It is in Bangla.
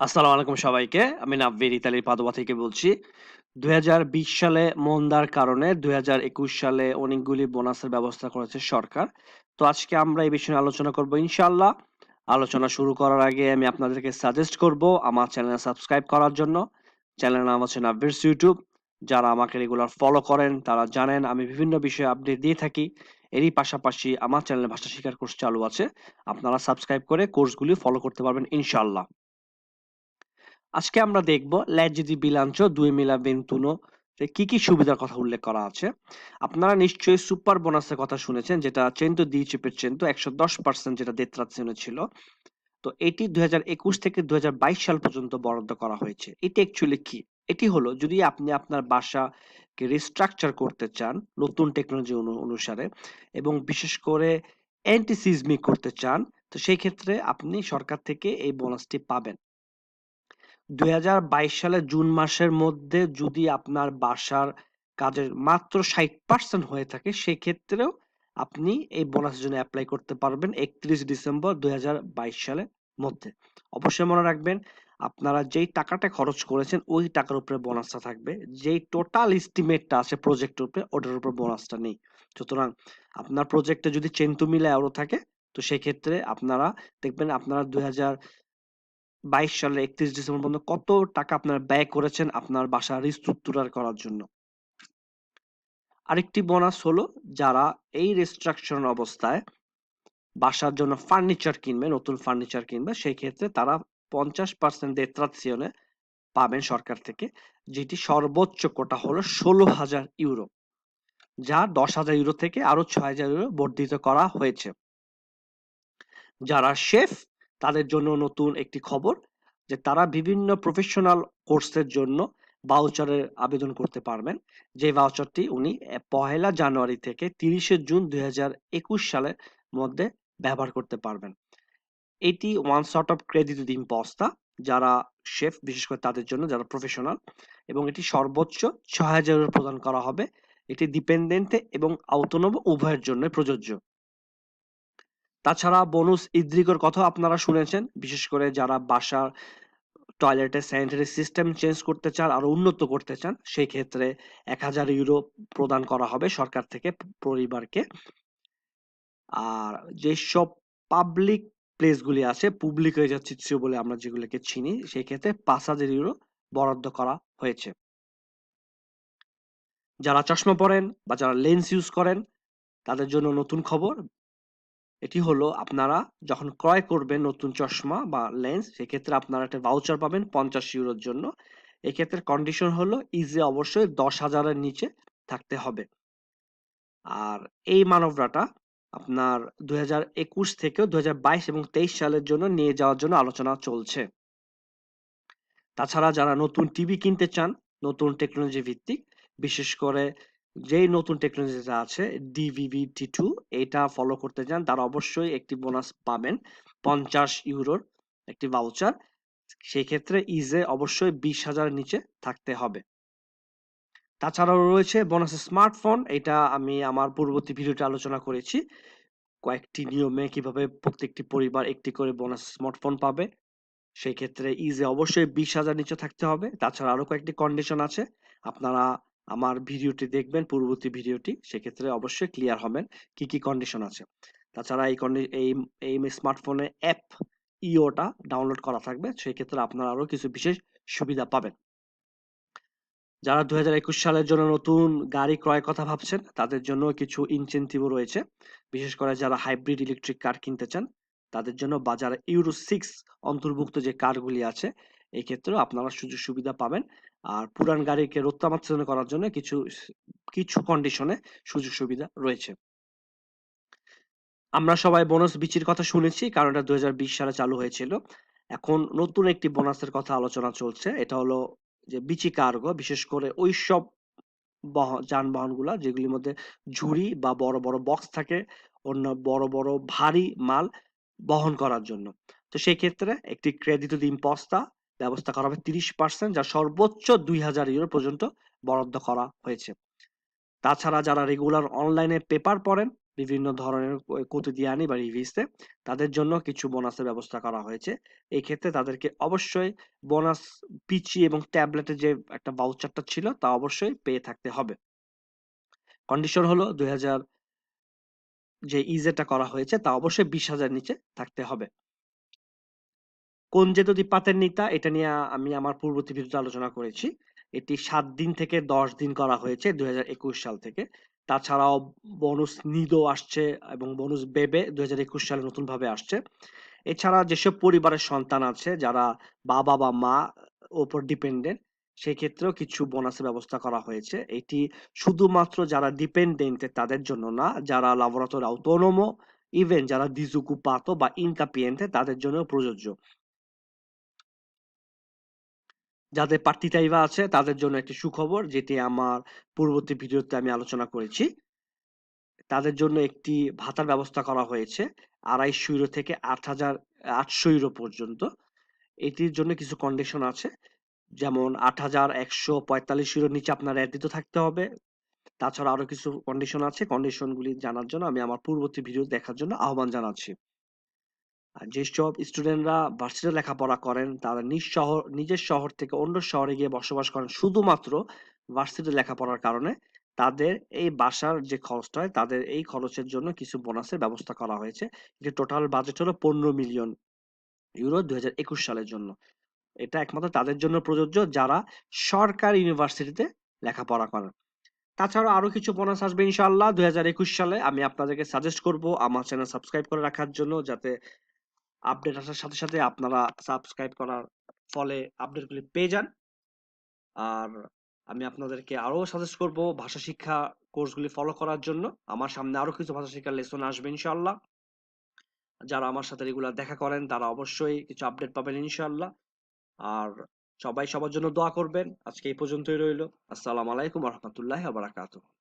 আসসালামু আলাইকুম সবাইকে। আমি নাব্বির, ইতালির পাদুয়া থেকে বলছি। ২০২০ সালে মন্দার কারণে ২০২১ সালে অনেকগুলি বোনাসের ব্যবস্থা করেছে সরকার। তো আজকে আমরা এই বিষয়ে আলোচনা করব ইনশাআল্লাহ। আলোচনা শুরু করার আগে আমি আপনাদেরকে সাজেস্ট করব আমার চ্যানেল সাবস্ক্রাইব করার জন্য। চ্যানেলের নাম হচ্ছে নাব্বিরস ইউটিউব। যারা আমাকে রেগুলার ফলো করেন, তারা জানেন আমি বিভিন্ন বিষয়ে আপডেট দিয়ে থাকি। এরই পাশাপাশি আমার চ্যানেলে ভাষা শিকার কোর্স চালু আছে। আপনারা সাবস্ক্রাইব করে কোর্সগুলি ফলো করতে পারবেন ইনশাআল্লাহ। আজকে আমরা দেখব Legge বিলাঞ্চ bilancio 2021 তে কি, কি সুবিধার কথা উল্লেখ করা আছে। আপনারা নিশ্চয়ই সুপার বোনাসের কথা শুনেছেন যেটা 110% 110% যেটা detrazione ছিল। তো এটি 2021 থেকে 2022 সাল পর্যন্ত বরাদ্দ করা হয়েছে। এটি অ্যাকচুয়ালি কি? এটি হলো যদি আপনি আপনার বাসাকে রিস্ট্রাকচার করতে চান নতুন টেকনোলজি অনু অনুসারে এবং বিশেষ করে অ্যান্টি সিসমিক করতে চান তো সেই ক্ষেত্রে আপনি সরকার থেকে এই বোনাসটি পাবেন। ২০২২ সালের জুন মাসের মধ্যে যদি আপনার বাসার কাজের মাত্র ৬০% হয়ে থাকে, সেক্ষেত্রেও আপনি এই বোনাসের জন্য এপ্লাই করতে পারবেন ৩১ ডিসেম্বর ২০২২ সালের মধ্যে। অবশ্যই মনে রাখবেন, আপনারা যেই টাকাটা খরচ করেছেন, ওই টাকার উপরে বোনাসটা থাকবে। যেই টোটাল এস্টিমেটটা আছে প্রজেক্টের উপরে, ওটার উপর বোনাসটা নেই। সুতরাং আপনার প্রজেক্টে যদি চেন্তু মিলে থাকে, তো সেক্ষেত্রে আপনারা দেখবেন, আপনারা ২০০০ বাইশ সালের একত্রিশ ডিসেম্বর পর্যন্ত কত টাকা আপনার ব্যয় করেছেন আপনার বাসা রিস্ট্রাকচার করার জন্য? আরেকটি বোনাস হলো যারা এই রেস্ট্রাকচার অবস্থায় বাসার জন্য ফার্নিচার কিনবে, নতুন ফার্নিচার কিনবে, সেই ক্ষেত্রে তারা পঞ্চাশ পার্সেন্ট দেত্রাৎসিয়নে পাবেন সরকার থেকে, যেটি সর্বোচ্চ কোটা হলো ষোলো হাজার ইউরো যা দশ হাজার ইউরো থেকে আরও ছয় হাজার ইউরো বর্ধিত করা হয়েছে। যারা শেফ তাদের জন্য নতুন একটি খবর যে তারা বিভিন্ন প্রফেশনাল কোর্সের জন্য ভাউচারের আবেদন করতে পারবেন। যে ভাউচারটি উনি পহেলা জানুয়ারি থেকে তিরিশে জুন দুই হাজার একুশ সালের মধ্যে ব্যবহার করতে পারবেন। এটি ওয়ান শর্ট অফ ক্রেডিট ইম্পস্তা যারা শেফ বিশেষ করে তাদের জন্য যারা প্রফেশনাল এবং এটি সর্বোচ্চ ছয় হাজার প্রদান করা হবে। এটি ডিপেন্ডেন্টে এবং আউতনব উভয়ের জন্য প্রযোজ্য। তাছাড়া বোনুস ইদ্রিকর কথা আপনারা শুনেছেন। বিশেষ করে যারা বাসার টয়লেটের স্যানিটারি সিস্টেম চেঞ্জ করতে চান আরও উন্নত করতে চান, সেই ক্ষেত্রে এক হাজার ইউরো প্রদান করা হবে সরকার থেকে পরিবারকে। আর যেসব পাবলিক প্লেসগুলি আছে পুবলিক হয়ে যাচ্ছে বলে আমরা যেগুলোকে চিনি, সেই ক্ষেত্রে পাঁচ হাজার ইউরো বরাদ্দ করা হয়েছে। যারা চশমা পরেন বা যারা লেন্স ইউজ করেন, তাদের জন্য নতুন খবর। এটি হলো আপনারা যখন ক্রয় করবেন নতুন চশমা বা লেন্স, সেক্ষেত্রে আপনারা একটা ভাউচার পাবেন পঞ্চাশ ইউরোর জন্য। এক্ষেত্রে কন্ডিশন হলো ইজে অবশ্যই দশ হাজারের নিচে থাকতে হবে। আর এই মানবরাটা আপনার দুই হাজার একুশ থেকে দুই এবং তেইশ সালের জন্য নিয়ে যাওয়ার জন্য আলোচনা চলছে। তাছাড়া যারা নতুন টিভি কিনতে চান, নতুন টেকনোলজি ভিত্তিক, বিশেষ করে যেই নতুন টেকনোলজিটা আছে ডিভিভিটি টু এটা ফলো করতে চান তারা অবশ্যই একটি বোনাস পাবেন, পঞ্চাশ ইউরোর একটি ভাউচার সেই ক্ষেত্রে ইজে অবশ্যই বিশ হাজার নিচে থাকতে হবে। তাছাড়াও রয়েছে বোনাস স্মার্টফোন এটা আমি আমার পূর্ববর্তী ভিডিওতে আলোচনা করেছি। কয়েকটি নিয়মে কীভাবে প্রত্যেকটি পরিবার একটি করে বোনাস স্মার্টফোন পাবে। সেই ক্ষেত্রে ইজে অবশ্যই বিশ হাজার নিচে থাকতে হবে। তাছাড়া আরও কয়েকটি কন্ডিশন আছে। আপনারা আমার ভিডিওটি দেখবেন, পূর্ববর্তী ভিডিওটি, সেক্ষেত্রে অবশ্যই ক্লিয়ার হবেন কি কি কন্ডিশন আছে। তাছাড়া এই এই এই স্মার্টফোনে অ্যাপ ইওটা ডাউনলোড করা থাকবে, সেক্ষেত্রে আপনারা আরও কিছু বিশেষ সুবিধা পাবেন। যারা দুই হাজার একুশ সালের জন্য নতুন গাড়ি ক্রয় কথা ভাবছেন, তাদের জন্য কিছু ইনসেন্টিভও রয়েছে। বিশেষ করে যারা হাইব্রিড ইলেকট্রিক কার কিনতে চান, তাদের জন্য বাজারে ইউরো সিক্স অন্তর্ভুক্ত যে কারগুলি আছে এই ক্ষেত্রেও আপনারা সুযোগ সুবিধা পাবেন। আর পুরান গাড়িকে রত্যামাচ্ছন্ন করার জন্য কিছু কিছু কন্ডিশনে সুযোগ সুবিধা রয়েছে। আমরা সবাই বোনাস বিচির কথা শুনেছি, কারণ এটা সালে চালু হয়েছিল। এখন নতুন একটি বোনাসের কথা আলোচনা চলছে। এটা হলো যে বিচি কার্গো, বিশেষ করে ওই সব যানবাহনগুলা যেগুলির মধ্যে ঝুড়ি বা বড় বড় বক্স থাকে, অন্য বড় বড় ভারী মাল বহন করার জন্য। তো সেই ক্ষেত্রে একটি ক্রেডিট ইম্পস্তা ব্যবস্থা করা হবে তিরিশ পার্সেন্ট যা সর্বোচ্চ দুই হাজার ইউরো পর্যন্ত বরাদ্দ করা হয়েছে। তাছাড়া যারা রেগুলার অনলাইনে পেপার পড়েন, বিভিন্ন ধরনের কোতিদিয়ানি বা রিভিউসে তাদের জন্য কিছু বোনাসের ব্যবস্থা করা হয়েছে। এই ক্ষেত্রে তাদেরকে অবশ্যই বোনাস পিচি এবং ট্যাবলেটের যে একটা ভাউচারটা ছিল, তা অবশ্যই পেয়ে থাকতে হবে। কন্ডিশন হলো দুই হাজার যে ইজেটা করা হয়েছে, তা অবশ্যই বিশ হাজার নিচে থাকতে হবে। কোন যে যদি পাতের নিতা, এটা নিয়ে আমি আমার পূর্ববর্তী ভিডিওতে আলোচনা করেছি। এটি সাত দিন থেকে দশ দিন করা হয়েছে দুই সাল থেকে। তাছাড়াও বোনাস নিদো আসছে এবং বোনাস বেবে দুই সালে নতুন ভাবে আসছে। এছাড়া যেসব পরিবারের সন্তান আছে, যারা বাবা বা মা ওপর ডিপেন্ডেন্ট সেই ক্ষেত্রেও কিছু বোনাসের ব্যবস্থা করা হয়েছে। এটি শুধুমাত্র যারা ডিপেন্ডেন্ট তাদের জন্য না, যারা লাবোরাটোরি আউটোনোমো ইভেন যারা দিজুকুপাতো বা ইনকাপিয়েন্টে তাদের জন্য প্রযোজ্য। যাদের পার্টিটাইভা আছে, তাদের জন্য একটি সুখবর, যেটি আমার পূর্ববর্তী ভিডিওতে আমি আলোচনা করেছি। তাদের জন্য একটি ভাতার ব্যবস্থা করা হয়েছে, আড়াইশো ইউরো থেকে আট হাজার আটশো ইউরো পর্যন্ত। এটির জন্য কিছু কন্ডিশন আছে, যেমন আট হাজার একশো পঁয়তাল্লিশ ইউরোর নিচে আপনার অ্যাডিত থাকতে হবে। তাছাড়া আরও কিছু কন্ডিশন আছে কন্ডিশনগুলি জানার জন্য আমি আমার পূর্ববর্তী ভিডিও দেখার জন্য আহ্বান জানাচ্ছি। আর যেসব স্টুডেন্টরা ভার্সিটি লেখাপড়া করেন, তারা নিজ শহর, নিজের শহর থেকে অন্য শহরে গিয়ে বসবাস করেন শুধুমাত্র ভার্সিটি লেখাপড়ার কারণে। তাদের এই বাসার যে খরচটা হয়, তাদের এই খরচের জন্য কিছু বোনাসের ব্যবস্থা করা হয়েছে। যে টোটাল বাজেট হলো পনেরো মিলিয়ন ইউরো দুই হাজার একুশ সালের জন্য। এটা একমাত্র তাদের জন্য প্রযোজ্য যারা সরকারি ইউনিভার্সিটিতে লেখাপড়া করেন। তাছাড়া আরও কিছু বোনাস আসবে ইনশাআল্লাহ দুই সালে। আমি আপনাদেরকে সাজেস্ট করব আমার চ্যানেল সাবস্ক্রাইব করে রাখার জন্য, যাতে আপডেট আসার সাথে সাথে আপনারা সাবস্ক্রাইব করার ফলে আপডেটগুলি পেয়ে যান। আর আমি আপনাদেরকে আরও সাজেস্ট করব ভাষা শিক্ষা কোর্সগুলি ফলো করার জন্য। আমার সামনে আরও কিছু ভাষা শিক্ষার লেসন আসবে ইনশাআল্লাহ। যারা আমার সাথে রেগুলার দেখা করেন, তারা অবশ্যই কিছু আপডেট পাবেন ইনশাআল্লাহ। আর সবাই সবার জন্য দোয়া করবেন। আজকে এই পর্যন্তই রইল। আসসালামু আলাইকুম রহমতুল্লাহ বারাকাতুহ।